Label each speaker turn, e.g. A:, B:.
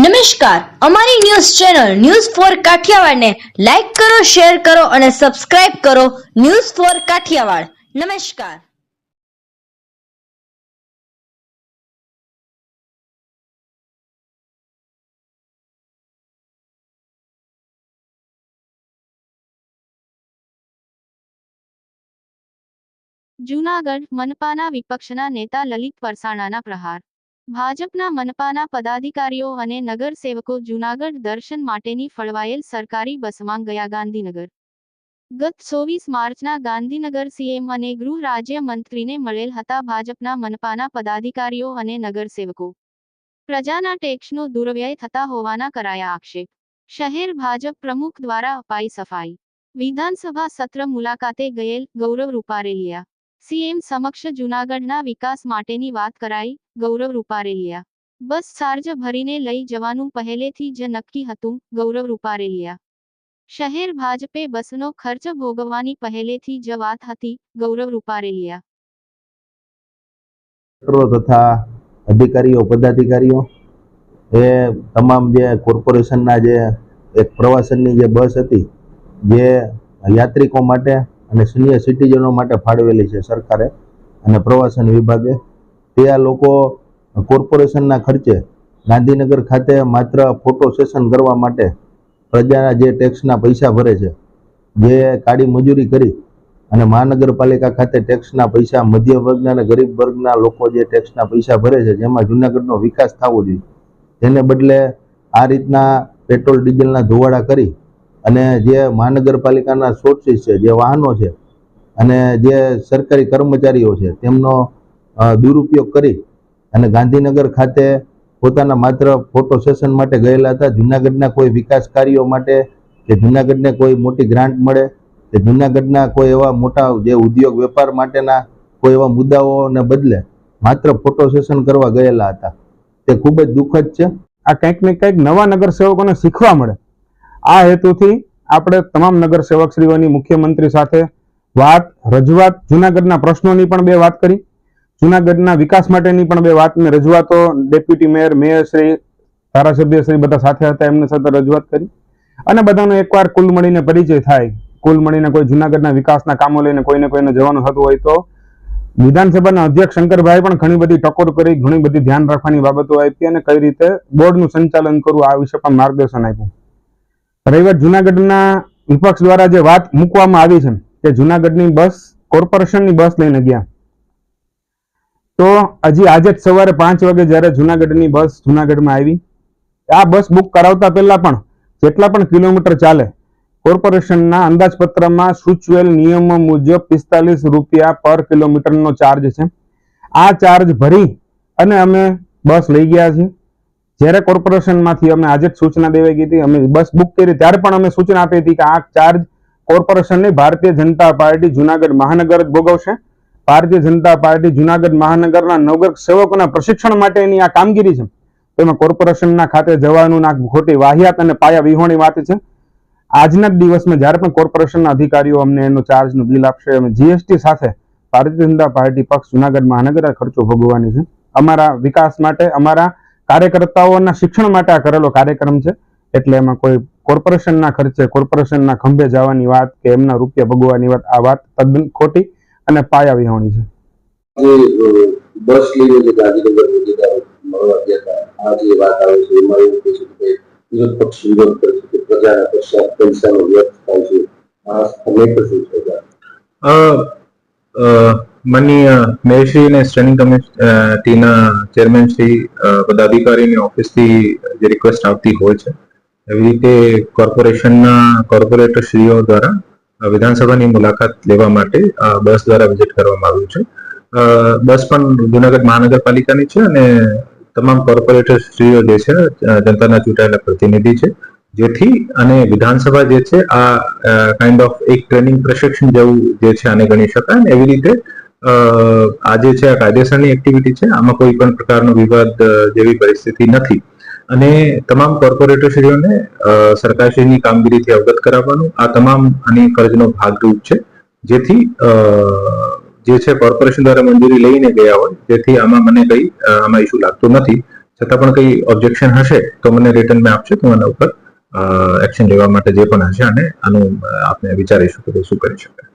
A: નમસ્કાર. અમારી news channel news four કાઠિયાવાડને લાઈક કરો, શેર કરો અને સબસ્ક્રાઇબ કરો ન્યૂઝ ફોર કાઠિયાવાડ. નમસ્કાર.
B: જૂનાગઢ મનપાના વિપક્ષના નેતા લલિત પરસાણાના પ્રહાર ભાજપના મનપાના પદાધિકારીઓ અને નગરસેવકો જૂનાગઢ દર્શન માટેની ફળવાયેલ સરકારી બસમાં ગયા ગાંધીનગર. ગત ચોવીસ માર્ચના ગાંધીનગર સીએમ અને ગૃહ રાજ્ય મંત્રીને મળેલ હતા ભાજપના મનપાના પદાધિકારીઓ અને નગરસેવકો. પ્રજાના ટેક્સનો દુર્વ્યય થતા હોવાના કરાયા આક્ષેપ. શહેર ભાજપ પ્રમુખ દ્વારા અપાઈ સફાઈ. વિધાનસભા સત્ર મુલાકાતે ગયેલ ગૌરવ રૂપારેલિયા. સીએમ સમક્ષ જૂનાગઢના વિકાસ માટેની વાત કરાઈ, ગૌરવ રૂપારેલિયા. બસ ચાર્જ ભરીને લઈ જવાનું પહેલેથી જ નક્કી હતું, ગૌરવ રૂપારેલિયા. શહેર ભાજપે બસનો ખર્ચ ભોગવવાની પહેલેથી જ વાત હતી, ગૌરવ રૂપારેલિયા.
C: તથા અધિકારીઓ, પદાધિકારીઓ, એ તમામ જે કોર્પોરેશનના જે એક પ્રવાસનની જે બસ હતી, જે યાત્રિકો માટે અને સિનિયર સિટીઝનો માટે ફાળવેલી છે સરકારે અને પ્રવાસન વિભાગે. તે આ લોકો કોર્પોરેશનના ખર્ચે ગાંધીનગર ખાતે માત્ર ફોટો સેશન કરવા માટે પ્રજાના જે ટેક્સના પૈસા ભરે છે, જે કાળી મજૂરી કરી અને મહાનગરપાલિકા ખાતે ટેક્સના પૈસા, મધ્ય વર્ગના અને ગરીબ વર્ગના લોકો જે ટેક્સના પૈસા ભરે છે, જેમાં જુનાગઢનો વિકાસ થવો જોઈએ. તેને બદલે આ રીતના પેટ્રોલ ડીઝલના ધોવાડા કરી અને જે મહાનગરપાલિકાના સોર્સિસ છે, જે વાહનો છે અને જે સરકારી કર્મચારીઓ છે, તેમનો દુરુપયોગ કરી અને ગાંધીનગર ખાતે પોતાના માત્ર ફોટો સેશન માટે ગયેલા હતા. જુનાગઢના કોઈ વિકાસ કાર્યો માટે કે જૂનાગઢને કોઈ મોટી ગ્રાન્ટ મળે કે જુનાગઢના કોઈ એવા મોટા જે ઉદ્યોગ વેપાર માટેના કોઈ એવા મુદ્દાઓને બદલે માત્ર ફોટો સેશન કરવા ગયેલા હતા. તે ખૂબ જ દુઃખદ છે.
D: આ કંઈક ને કંઈક નવા નગર સેવકોને શીખવા મળે. આ હેતુથી આપણે તમામ નગર સેવકશ્રીઓની મુખ્યમંત્રી સાથે વાત, રજૂઆત, જુનાગઢના પ્રશ્નોની પણ બે વાત કરી. જુનાગઢના વિકાસ માટેની પણ બે વાત મેં રજૂઆતો ડેપ્યુટી મેયર મેયરશ્રી ધારાસભ્યશ્રી ધારાસભ્ય શ્રી બધા સાથે હતા, એમની સાથે રજૂઆત કરી. અને બધાનો એકવાર કુલ મળીને પરિચય થાય. કુલ મળીને કોઈ જુનાગઢના વિકાસના કામો લઈને કોઈને કોઈને જવાનું થતું હોય તો. વિધાનસભાના અધ્યક્ષ શંકરભાઈ પણ ઘણી બધી ટકોર કરી, ઘણી બધી ધ્યાન રાખવાની બાબતો આપી અને કઈ રીતે બોર્ડનું સંચાલન કરવું, આ વિશે પણ માર્ગદર્શન આપ્યું. રહી વાત જુનાગઢના વિપક્ષ દ્વારા જે વાત મૂકવામાં આવી છે કે જુનાગઢની બસ, કોર્પોરેશનની બસ લઈને ગયા. તો હજી આજે જ સવારે પાંચ વાગે જ્યારે જુનાગઢની બસ જુનાગઢમાં આવી. આ બસ બુક કરાવતા પહેલા પણ જેટલા પણ કિલોમીટર ચાલે, કોર્પોરેશનના અંદાજપત્રમાં સૂચવેલ નિયમો મુજબ પિસ્તાલીસ રૂપિયા પર કિલોમીટરનો ચાર્જ છે. આ ચાર્જ ભરી અને અમે બસ લઈ ગયા છીએ. જ્યારે કોર્પોરેશનમાંથી અમે આજે જ સૂચના દેવાઈ ગઈ હતી, અમે બસ બુક કરી, ત્યારે પણ અમે સૂચના આપી હતી કે આ ચાર્જ કોર્પોરેશનની ભારતીય જનતા પાર્ટી જુનાગઢ મહાનગર જ ભોગવશે. ભારતીય જનતા પાર્ટી જુનાગઢ મહાનગરના નવગર સેવકોના પ્રશિક્ષણ માટેની આ કામગીરી છે. તેમાં કોર્પોરેશનના ખાતે જવાનું ના ખોટી વાહિયાત અને પાયા વિહોણી વાત છે. આજના દિવસમાં જ્યારે પણ કોર્પોરેશનના અધિકારીઓ અમને એનું ચાર્જનું બિલ આપશે, અમે જીએસટી સાથે ભારતીય જનતા પાર્ટી પક્ષ જુનાગઢ મહાનગર ખર્ચો ભોગવવાની છે. અમારા વિકાસ માટે, અમારા કાર્યકર્તાઓના શિક્ષણ માટે આ કરેલો કાર્યક્રમ છે. એટલે એમાં કોઈ કોર્પોરેશનના ખર્ચે કોર્પોરેશનના ખંભે જવાની વાત કે એમના રૂપિયા ભોગવવાની વાત આ વાત તદ્દન ખોટી અને પાયા વિહોણી છે.
E: બસ લઈને જે ગાંધીનગર મળવા ગયા હતા. આ જે વાત આવે છે એમાં એવું કહે છે કે વિરોધ પક્ષ વિરોધ કરે છે કે પ્રજાના પૈસા પૈસાનો વ્યર્થ થાય છે. આ તમે છે.
F: માનનીય મેયરશ્રી અને સ્ટેન્ડિંગ કમિટીના ચેરમેન શ્રી પદાધિકારીની ઓફિસથી જે રિક્વેસ્ટ આવતી હોય છે, એવી રીતે કોર્પોરેશનના કોર્પોરેટર શ્રીઓ દ્વારા વિધાનસભાની મુલાકાત લેવા માટે બસ દ્વારા વિઝિટ કરવામાં આવ્યું છે. બસ પણ જુનાગઢ મહાનગરપાલિકાની છે અને તમામ કોર્પોરેટર શ્રીઓ જે છે જનતાના ચૂંટાયેલા પ્રતિનિધિ છે. જેથી અને વિધાનસભા જે છે, આ કાઇન્ડ ઓફ એક ટ્રેનિંગ પ્રશિક્ષણ જેવું જે છે આને ગણી શકાય એવી રીતે આ જે છે આ કાયદેસરની એક્ટિવિટી છે, આમાં કોઈ પણ પ્રકારનો વિવાદ જેવી પરિસ્થિતિ નથી. અને તમામ કોર્પોરેટરશ્રીઓને સરકારશ્રીની કામગીરીથી અવગત કરાવવાનું, આ તમામ આની ફરજનો ભાગરૂપ છે. જેથી જે છે કોર્પોરેશન દ્વારા મંજૂરી લઈને ગયા હોય તેથી આમાં મને કંઈ આમાં ઇશ્યુ લાગતો નથી. છતાં પણ કઈ ઓબ્જેક્શન હશે, તો મને રિટર્ન મેં આપશે તો આના ઉપર. એક્શન લેવા માટે જે પણ હશે અને આનું આપણે વિચારીશું કે શું કરી શકાય.